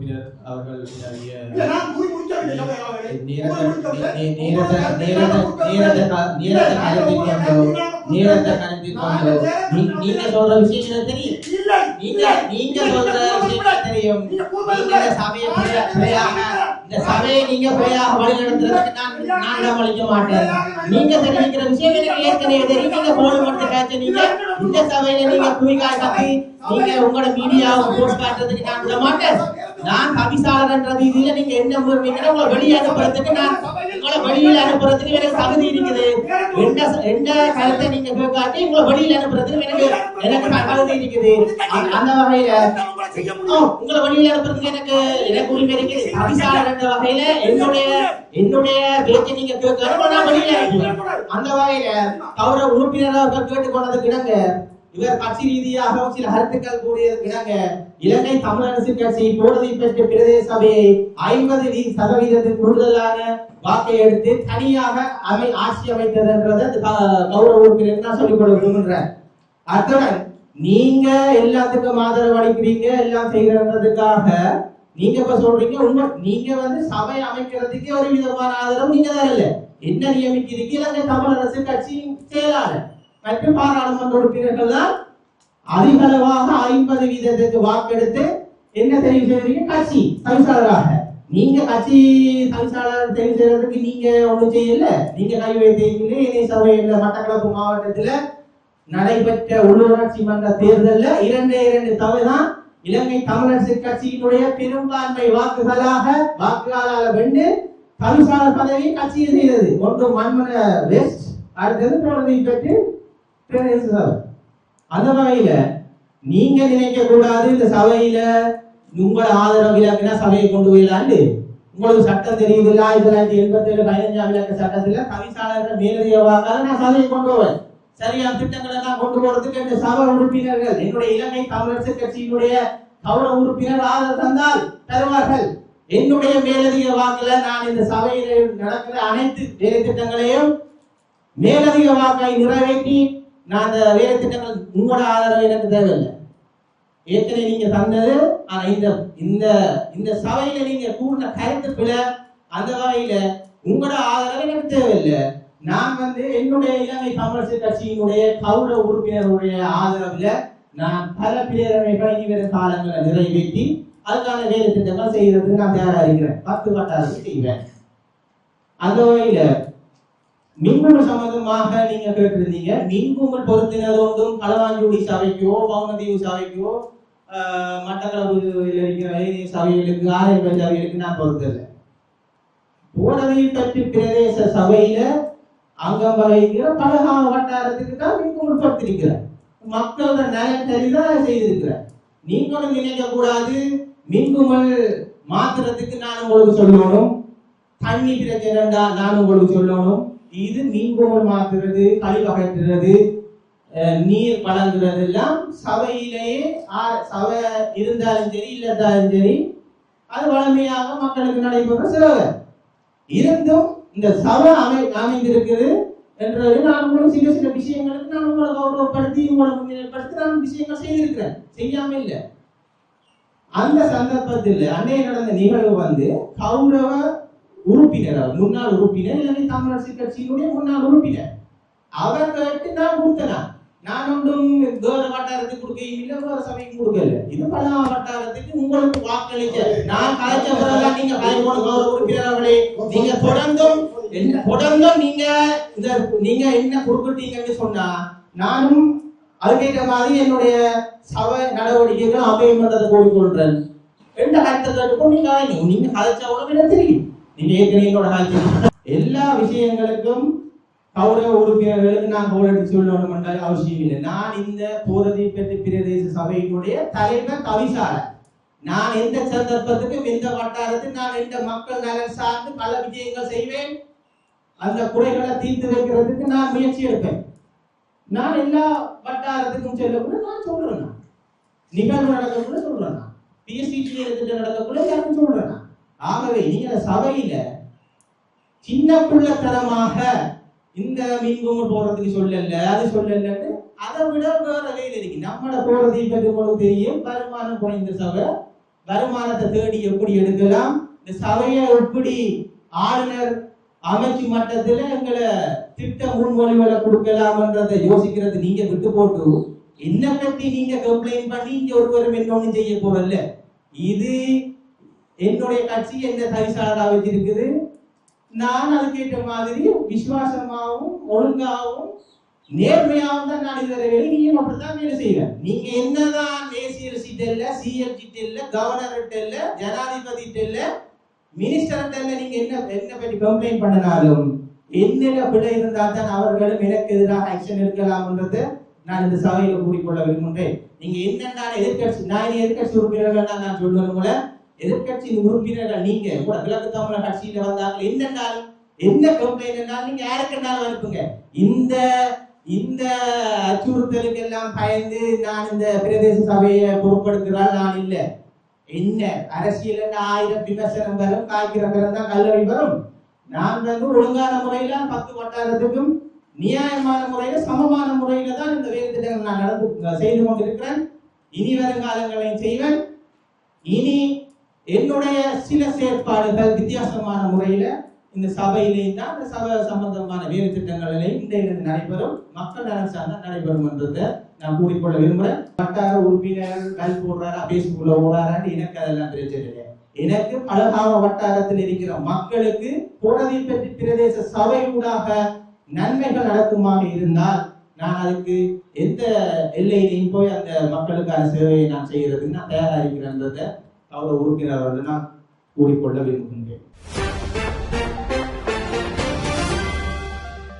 உறுப்பினர் அவர்கள். நேரத்தை கூறி முடித்தவர்களே. நே- நேரத்தை நேரத்தை நேரத்தை க- நேரத்தை கருத்தில் கொண்டு நீங்க சொல்ற விஷயம் எனக்கு தெரியும்? இல்லை, நீங்க இல்லை. நீங்க சொல்ற விஷயம் எனக்கு தெரியும்? நீங்க நீங்க இந்த சபையை பிழையா- பிழையாக இந்த சபையை நீங்க பிழையாக வழிநடத்துறதுக்கு நான் நான் இடமளிக்க மாட்டேன்? நீங்க தெரிவிக்கிற விஷயம் எனக்கு ஏற்கனவே தெரியும். நீங்க போன் மட்டும் காய்ச்ச நீங்க இந்த சபையில நீங்க குவிகாய் கத்தி நீங்க உங்களோட மீடியாவை போஸ்ட் காட்டுறதுக்கு நான் விட மாட்டேன். நான் கவிசாளர் என்ற ரீதியில நீங்க என்ன முறைமைக்கு உங்களை வெளியே அனுப்புறதுக்கு நான் உங்களை வெளியில அனுப்புறதுக்கு எனக்கு தகுதி இருக்குது. என்ன என்ன கருத்தை நீங்க கேட்காட்டி உங்களை வெளியில அனுப்புறதுக்கு எனக்கு எனக்கு தகுதி இருக்குது. அந்த- வகையில உங்களை வெளியில அனுப்புறதுக்கு எனக்கு எனக்கு உரிமை இருக்குது. கவிசாளர் என்ற வகையில என்னுடைய என்னுடைய பேச்சை நீங்க கேட்காரு நான் வெளியில அனுப்புறேன். அந்த வகையில கௌரவ உறுப்பினராக கேட்டுக்கொண்டதுக்கு இணங்க இவர் கட்சி ரீதியாக சில கருத்துக்கள் கூறியதற்கு இலங்கை தமிழரசு கட்சி போனதை பெற்ற பிரதேச சபையை ஐம்பது சதவீதத்துக்கு கூடுதலான வாக்கை எடுத்து தனியாக அவை ஆட்சி அமைத்ததுன்றதை இந்த கௌரவ உறுப்பினர் தான் சொல்லிக் கொள்ள விரும்புகிறேன் அத்துடன் நீங்க எல்லாத்துக்கும் ஆதரவு அளிக்கிறீங்க எல்லாம் செய்யறதுக்காக நீங்க இப்ப சொல்றீங்க உண்மை நீங்க வந்து சபை அமைக்கிறதுக்கே ஒரு விதமான ஆதரவு நீங்க இல்லை என்ன நியமிக்கிறீங்க? இலங்கை தமிழரசு கட்சி செயலாளர். மற்றும் பாராளுமன்ற உறுப்பினர்கள் தான் அதிகளவாக ஐம்பது வீதத்துக்கு வாக்கெடுத்து என்ன தெரிவு செய்வீங்க? கட்சி தவிசாளராக நீங்க கட்சி தவிசாளர் தெரிவு செய்யறதுக்கு நீங்க ஒன்றும் செய்யல. நீங்க கை வைத்தீங்களே இணை சபையில மட்டக்களப்பு மாவட்டத்துல நடைபெற்ற உள்ளூராட்சி மன்ற தேர்தல்ல இரண்டு இரண்டு தவிர தான் இலங்கை தமிழரசு கட்சியினுடைய பெரும்பான்மை வாக்குகளாக வாக்காளர் வென்று தவிசாளர் பதவியை கட்சியை செய்தது. ஒன்று மண்மன வெஸ்ட் அடுத்தது போனதை பெற்று அந்த வகையில நீங்க நினைக்க கூடாது இந்த சபையில. உங்களோட ஆதரவு இலக்குனா சபையை கொண்டு போயிடலாண்டு உங்களுக்கு சட்டம் தெரியுது இல்ல ஆயிரத்தி தொள்ளாயிரத்தி எண்பத்தி ஏழு பதினஞ்சாம் இலக்க சட்டத்துல தவிசாளர்கள் மேலதிக நான் சபையை கொண்டு போவேன். சரியான திட்டங்களை எல்லாம் கொண்டு போறதுக்கு இந்த சபை உறுப்பினர்கள் என்னுடைய இலங்கை தமிழரசு கட்சியினுடைய கௌரவ உறுப்பினர் ஆதரவு தந்தால் தருவார்கள். என்னுடைய மேலதிக வாக்குல நான் இந்த சபையில் நடக்கிற அனைத்து வேலை திட்டங்களையும் மேலதிக வாக்கை நிறைவேற்றி நான் அந்த வேலை திட்டங்கள் உங்களோட ஆதரவு எனக்கு தேவையில்லை. ஏற்கனவே நீங்க தந்தது ஆனா இந்த இந்த இந்த சபையில நீங்க கூடின கருத்து அந்த வகையில உங்களோட ஆதரவு எனக்கு தேவையில்லை. நான் வந்து என்னுடைய இலங்கை தமிழரசு கட்சியினுடைய கௌரவ உறுப்பினருடைய ஆதரவுல நான் பல பிரேரணைகளை இனிவரும் காலங்களை நிறைவேற்றி அதுக்கான வேலை திட்டங்கள் செய்யறதுக்கு நான் தயாரா இருக்கிறேன். பத்து வட்டாரத்துக்கு செய்வேன். அந்த வகையில மின்குமல் சம்பந்தமாக நீங்க கேட்டிருந்தீங்க. மின்குமல் பொருத்தினது ஒன்றும் சபைக்கோ பவுனதீவு சபைக்கோ ஆஹ், மட்டக்களப்பு இருக்கிற சபைகளுக்கு ஆரியப்ப சபைகளுக்கு நான் பொறுத்தல போனதையில் தட்டு பிரதேச சபையில அங்கம் வகிக்கிற பலகா வட்டாரத்துக்கு தான் மின்குமல் பொறுத்திருக்கிறார் மக்களோட நலன் சரிதான் செய்திருக்கிறார். நீங்களும் நினைக்க கூடாது. மின்குமல் மாத்துறதுக்கு நான் உங்களுக்கு சொல்லணும். தண்ணி பிரச்சனைடா நான் உங்களுக்கு சொல்லணும். இது மீன்குமல் மாத்துறது கழிவு அகற்றுறது நீர் வழங்குறது எல்லாம் சபையிலேயே ஆ- சபை இருந்தாலும் சரி இல்லாதாலும் சரி அது வளமையாக மக்களுக்கு நடைபெற செலவு இருந்தும் இந்த சபை அமை அமைந்திருக்குது என்றது நான் உங்களுக்கு சில சில விஷயங்களுக்கு நான் உங்களை கௌரவப்படுத்தி உங்களை முன்னிலைப்படுத்தி நான் விஷயங்கள் செய்திருக்கிறேன். செய்யாம இல்லை. அந்த சந்தர்ப்பத்தில் அன்றைய நடந்த நிகழ்வு வந்து கௌரவ உறுப்பினர் அவர். முன்னாள் உறுப்பினர் இலங்கை தமிழரசு கட்சியினுடைய முன்னாள் உறுப்பினர். அவர் கேட்டு நான் கொடுத்தனா? நான் ஒன்றும் வேறு வட்டாரத்துக்கு கொடுக்கையும் இல்லை வேற சபைக்கு கொடுக்கல. இது பல வட்டாரத்துக்கு உங்களுக்கு வாக்களிக்க. நான் கலைச்ச பிறகுதான் நீங்க கலைப்போன கௌரவ உறுப்பினர் நீங்க தொடர்ந்தும் என்ன தொடர்ந்தும் நீங்க இந்த நீங்க என்ன கொடுக்கிட்டீங்கன்னு சொன்னா நானும் அதுக்கேற்ற மாதிரி என்னுடைய சபை நடவடிக்கைகள் அமையும் என்றதை கோரிக்கொள்றேன் ரெண்டு கருத்தை கேட்டுக்கோ நீங்க நீங்க கலைச்ச உடனே தெரியும். நீங்க ஏற்கனவே எல்லா விஷயங்களுக்கும் கௌரவ உறுப்பினர்களுக்கு நான் கோலடிச்சு சொல்லணும் என்றால் அவசியம் இல்லை. நான் இந்த போதனை பெற்ற பிரதேச சபையினுடைய தலைவர் கவிசாரர் நான் எந்த சந்தர்ப்பத்துக்கும் எந்த வட்டாரத்தில் நான் எந்த மக்கள் நலன் சார்ந்து பல விஷயங்கள் செய்வேன். அந்த குறைகளை தீர்த்து வைக்கிறதுக்கு நான் முயற்சி எடுப்பேன். நான் எல்லா வட்டாரத்துக்கும் செல்லக்கூட நான் சொல்றேன் நான். நிகழ்வு நடக்கக்குள்ள சொல்றேன் பிஎஸ்சி திட்டம் நடக்கக்குள்ள எல்லாருக்கும் சொல்றேன் ஆகவே நீங்க சபையில சின்ன பிள்ளைத்தனமாக இந்த மின்குமல் போறதுக்கு சொல்லல அது சொல்லலன்னு அதை விட வேற வேலை இருக்கு. நம்மள போறதை பற்றி தெரியும். வருமானம் குறைந்த சபை. வருமானத்தை தேடி எப்படி எடுக்கலாம்? இந்த சபையை எப்படி ஆளுநர் அமைச்சு மட்டத்துல எங்களை திட்ட முன்மொழிவுகளை கொடுக்கலாம்ன்றதை யோசிக்கிறது நீங்க விட்டு போட்டு என்ன பத்தி நீங்க கம்ப்ளைண்ட் பண்ணி இங்க ஒருவரும் இன்னொன்னு செய்ய போறல்ல. இது என்னுடைய கட்சி எந்த தரிசாளரா வச்சிருக்குது நான் அதுக்கேற்ற மாதிரி விசுவாசமாகவும் ஒழுங்காகவும் நேர்மையாகவும் தான் நான் இதுவரை வேலை நீங்க அப்படித்தான் வேலை செய்வேன். நீங்க என்னதான் ஏசிஎல் சீட் இல்ல சிஎம் சீட் இல்ல கவர்னர் இல்ல ஜனாதிபதி இல்ல மினிஸ்டர் இல்ல நீங்க என்ன என்ன பற்றி கம்ப்ளைண்ட் பண்ணினாலும் என்னென்ன பிழை இருந்தால் தான் அவர்களும் எனக்கு எதிராக ஆக்ஷன் எடுக்கலாம்ன்றது நான் இந்த சபையில கூறிக்கொள்ள விரும்புகிறேன். நீங்க என்னென்ன எதிர்கட்சி நான் எதிர்கட்சி உறுப்பினர்கள் நான் சொல்வது போல எதிர்கட்சியின் உறுப்பினர்கள் நீங்க? கூட கிழக்கு தமிழக கட்சியில வந்தாங்க. என்னென்றாலும் என்ன கம்ப்ளைண்ட் நீங்க யாருக்குன்னாலும் அனுப்புங்க. இந்த இந்த அச்சுறுத்தலுக்கு எல்லாம் பயந்து நான் இந்த பிரதேச சபையை பொறுப்படுத்துகிறாள் நான் இல்லை. என்ன? அரசியல் ஆயிரம் விமர்சனம் வரும் காய்கிற பிறகு தான் கல்லறி வரும். நான் வந்து ஒழுங்கான முறையில பத்து வட்டாரத்துக்கும் நியாயமான முறையில சமமான முறையில தான் இந்த வேலை திட்டங்கள் நான் நடந்து செய்து கொண்டிருக்கிறேன். இனி வரும் காலங்களையும் செய்வேன். இனி என்னுடைய சில செயற்பாடுகள் வித்தியாசமான முறையில இந்த சபையிலேயும் தான் இந்த சபை சம்பந்தமான வேறு திட்டங்களிலே இந்த இடத்தில் நடைபெறும் மக்கள் நலன் சார்ந்த நடைபெறும் என்றதை நான் கூறிக்கொள்ள விரும்புகிறேன். வட்டார உறுப்பினர் கல் போடுறாரா பேஸ்புக்ல ஓடுறாரான்னு எனக்கு அதெல்லாம் பிரச்சனை எனக்கு பழகாம வட்டாரத்தில் இருக்கிற மக்களுக்கு போனதை பற்றி பிரதேச சபை ஊடாக நன்மைகள் நடக்குமாக இருந்தால் நான் அதுக்கு எந்த எல்லையிலையும் போய் அந்த மக்களுக்கான சேவையை நான் செய்யறதுக்கு நான் தயாராக இருக்கிறேன்றதை அவரோட உறுப்பினர் வந்து நான் கூறிக்கொள்ள விரும்புகின்றேன்.